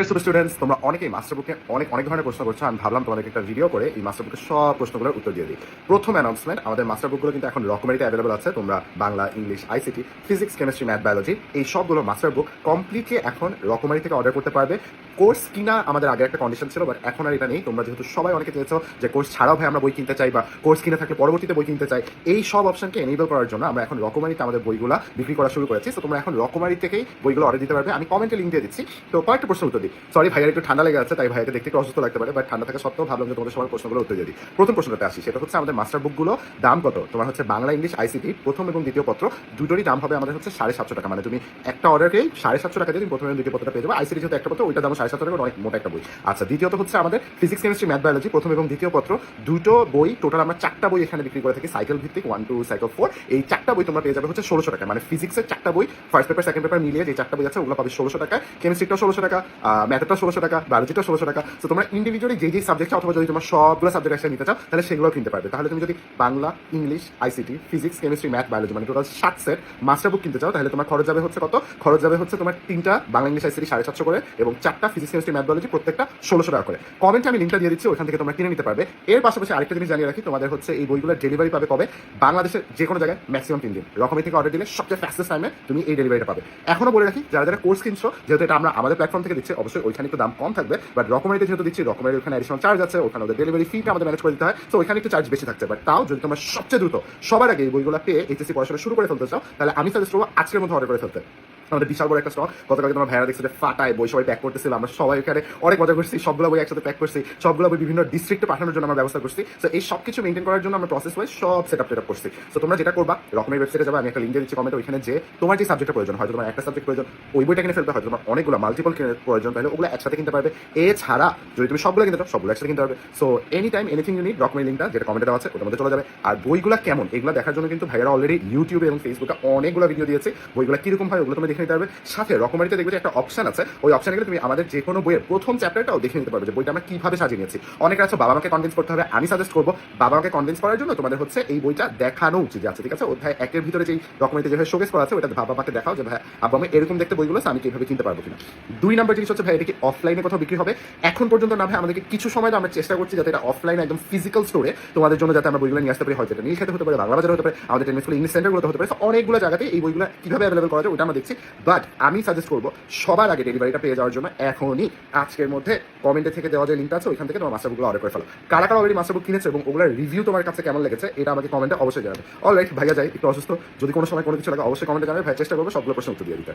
Students তোমরা অনেকেই master বুকে অনেক অনেক ধরনের প্রশ্ন করছ। আমি ভাবলাম তোমাদেরকে একটা ভিডিও করে এই মাস্টার বুকের সব প্রশ্নগুলোর উত্তর দিয়ে দিই। প্রথম অ্যানাউন্সমেন্ট আমাদের মাস্টার বুকগুলো কিন্তু এখন রকমারিতে অ্যাভেলেবল আছে। তোমরা Bangla, English ICT physics chemistry math biology এই সবগুলো মাস্টার বুক কমপ্লিটলি এখন রকমারি থেকে অর্ডার করতে পারবে। কোর্স কিনা আমাদের আগে একটা কন্ডিশন ছিল বাট এখন আর এটা নেই। তোমরা যেহেতু সবাই অনেকে চেয়েছো যে কোর্স ছাড়াও ভাই আমরা বই কিনতে চাই বা কোর্স কিনে থাকলে পরবর্তীতে বই কিনতে চাই, এই সব অপশনকে এনেবল করার জন্য আমরা এখন রকমারিতে আমাদের বইগুলো বিক্রি করা শুরু করেছি। তো তোমরা এখন রকমারি থেকেই বইগুলো অর্ডার দিতে পারবে। আমি কমেন্টে লিঙ্ক দিয়ে দিচ্ছি। তো কয়েকটা প্রশ্ন উত্তর দিই সরি ভাইয়ার একটু ঠান্ডা লেগে আছে, তাই ভাইয়াকে দেখতে একটু অসুস্থ লাগতে পারে বাট ঠান্ডা থাকা সত্ত্বেও ভাবলাম যে তোমাদের সবার প্রশ্নগুলো উত্তর দিই। প্রথম প্রশ্নটাতে আসি, সেটা হচ্ছে আমাদের মাস্টার বুকগুলো দাম কত? তোমার হচ্ছে বাংলা, ইংলিশ আইসিটি প্রথম এবং দ্বিতীয় পত্র, দুটোরই দাম হবে আমাদের হচ্ছে সাড়ে সাতশো টাকা। মানে তুমি একটা অর্ডারকেই সাড়ে সাতশো টাকা দিয়ে তুমি প্রথম দ্বিতীয় পত্রটা পেয়ে যাবে। আইসিটি যেহেতু একটা পত্র ওইটা দাম সাড়ে সাতশো টাকা অনেক মোটা একটা বই। আচ্ছা দ্বিতীয়ত হচ্ছে আমাদের ফিজিক্স কেমিস্ট্রি ম্যাথ বায়োলজি প্রথম এবং দ্বিতীয় পত্র, দুটো বই টোটাল আমরা চারটা বই এখানে বিক্রি করে থাকি সাইকেল ভিত্তিক ওয়ান টু সাইকেল ফোর এই চারটা বই তোমরা পেয়ে যাবে হচ্ছে ষোলোশো টাকা মানে ফিজিক্সের চারটা বই ফার্স্ট পেপার সেকেন্ড পেপার মিলিয়ে যে চারটা বই আছে, ওগুলো পাবে ষোলোশো টাকা কেমিস্ট্রিটাও ষোলোশো টাকা ম্যাথটা ষোলোশো টাকা বায়োলজিটা ষোলোশো টাকা। তো তোমরা ইন্ডিভিজুয়ালি যে যে সাবজেক্ট অথবা যদি তোমার সবগুলো সাবজেক্ট একসাথে নিতে চাও, তাহলে সেগুলো কিনতে পারবে। তাহলে তুমি যদি Bangla, English ICT physics chemistry math biology মানে টোটাল সাত সেট মাস্টার বুক কিনতে চাও, তাহলে তোমার খরচ যাবে হচ্ছে কত? খরচ যাবে হচ্ছে তোমার তিনটা বাংলা, ইংলিশ আইসিটি সাড়ে সাতশো করে এবং চারটা ফিজিক্স কেমিস্ট্রি ম্যাথ বায়োলজি প্রত্যেকটা ষোলোশো টাকা করে। কমেন্টে আমি লিঙ্কটা দিয়ে দিচ্ছি, ওখান থেকে তোমরা কিনে নিতে পারবে। এর পাশাপাশি আরেকটা জিনিস জানিয়ে রাখি, তোমাদের হচ্ছে এই বইগুলোর ডেলিভারি পাবে কবে? বাংলাদেশের যে কোনো জায়গায় ম্যাক্সিমাম তিন দিন। রকমের থেকে অর্ডার দিলে সবচেয়ে ফাস্টেস্ট টাইমে তুমি এই ডেলিভারিটা পাবে। এখনও বলে রাখি, যারা যারা কোর্স কিনছো, যেহেতু এটা আমরা আমাদের প্ল্যাটফর্ম থেকে দিচ্ছি অবশ্যই ওইখানে একটু দাম কম থাকবে বাট রকমারিতে যেহেতু দিচ্ছি রকমারি ওখানে অ্যাডিশনাল চার্জ আছে, ওখানে ওদের ডেলিভারি ফিটা আমাদের ম্যানেজ করে দিতে হয় তো ওইখানে একটু চার্জ বেশি থাকছে বাট তাও যদি তোমরা সবচেয়ে দ্রুত, সবার আগে এই বইগুলো পেয়ে এইচএসি পড়াশোনা শুরু করে ফেলতে চাও, তাহলে আমি সাজেস্ট করব আজকের মধ্যে অর্ডার করে ফেলতে। আমাদের বিশাল বড় একটা স্টক গতকালকে তোমার ভাইরা দেখছে যে ফাটায় বই, সবাই প্যাক করতেছিল। আমরা সবাই এখানে অনেক মজা করছি সবগুলো বই একসাথে প্যাক করছি সবগুলো বই বিভিন্ন ডিস্ট্রিক্টে পাঠানোর জন্য আমরা ব্যবস্থা করছি। তো এই সব কিছু মেনটেন করার জন্য আমরা প্রসেস ওয়াইজ সব সেট আপ সেট আপ করছি। তো তোমরা যেটা করবা, রকমের ওয়েবসাইটে যাবে, আমি একটা লিঙ্ক দিচ্ছি কমেন্টে ওইখানে যে তোমার যে সাবজেক্টের প্রয়োজন, হয়তো তোমার একটা সাবজেক্ট প্রয়োজন, ওই বইটা কিনে ফেলতে হয়তো তোমার অনেকগুলো মাল্টিপল প্রয়োজন, তাহলে ওগুলো একসাথে কিনতে পারবে। এছাড়া, যদি তুমি সবগুলো কিনতে চাও, সবগুলো একসাথে কিনতে পারবে। So any time anything you need রকমের লিঙ্কটা যেটা কমেন্টে দেওয়া আছে, ওটার মধ্যে চলে যাবে। আর বইগুলো কেমন, এগুলো দেখার জন্য কিন্তু ভাইয়ারা অলরেডি ইউটিউবে এবং ফেসবুকে অনেকগুলো ভিডিও দিয়েছে। বইগুলো কীরকম হয়, ওগুলো তুমি দেখে নিতে পারবে। সাথে রকমারিতে দেখবে যে একটা অপশন আছে। ওই অপশনে গেলে তুমি আমাদের যে কোনো বইয়ের প্রথম চ্যাপ্টারটাও দেখে নিতে পারবে যে বইটা আমরা কীভাবে সাজিয়ে নিয়েছি। অনেক আছে, বাবা মাকে কনভিন্স করতে হবে, আমি সাজেস্ট করব। বাবা মাকে কনভিন্স করার জন্য তোমাদের হচ্ছে এই বইটা দেখানো উচিত আছে ঠিক আছে, অধ্যায় একের ভিতরে যেই রকমারিতে যেভাবে শোকেস করা আছে ওটা বাবা মাকে দেখাও যে ভাই আব্বা, আমি এরকম দেখতে বইগুলো আমি কীভাবে কিনতে পারব কিনা? দুই নম্বর জিনিস হচ্ছে ভাই এটা কি অফলাইনে কোথাও বিক্রি হবে? এখন পর্যন্ত না ভাই আমাদেরকে কিছু সময় আমরা চেষ্টা করছি যাতে এটা অফলাইনে একদম ফিজিক্যাল স্টোরে তোমাদের জন্য যাতে আমরা বইগুলো নিয়ে আসতে পারি। হয়তো এটা নীল খেতে হতে পারে, বাংলা বাজারে হতে পারে, আমাদের টেনিস ইংলিশ সেন্টারগুলোতে হতে পারে। অনেকগুলো জায়গাতে এই বইগুলো কীভাবে অ্যাভেলেবল করা যায় ওটা আমরা দেখছি। বাট আমি সাজেস্ট করব, সবার আগে ডেলিভারিটা পেয়ে যাওয়ার জন্য এখনই আজকের মধ্যে কমেন্টে থেকে দেওয়া যে লিঙ্কটা আছে, ওইখান থেকে তোমার মাস্টার বুকগুলো অর্ডার করে ফেলো। কারা কারা অলরেডি মাস্টার বুক কিনেছে এবং ওগুলোর রিভিউ তোমার কাছে কেমন লেগেছে, এটা আমাকে কমেন্টে অবশ্যই জানাবে। অলরাইট ভাইয়া যাই, একটু অসুস্থ, যদি কোনো সময় কোনো কিছু লাগে, অবশ্যই কমেন্টে জানাবে ভাই চেষ্টা করব সবগুলো প্রশ্ন উত্তর দিয়ে দিতে।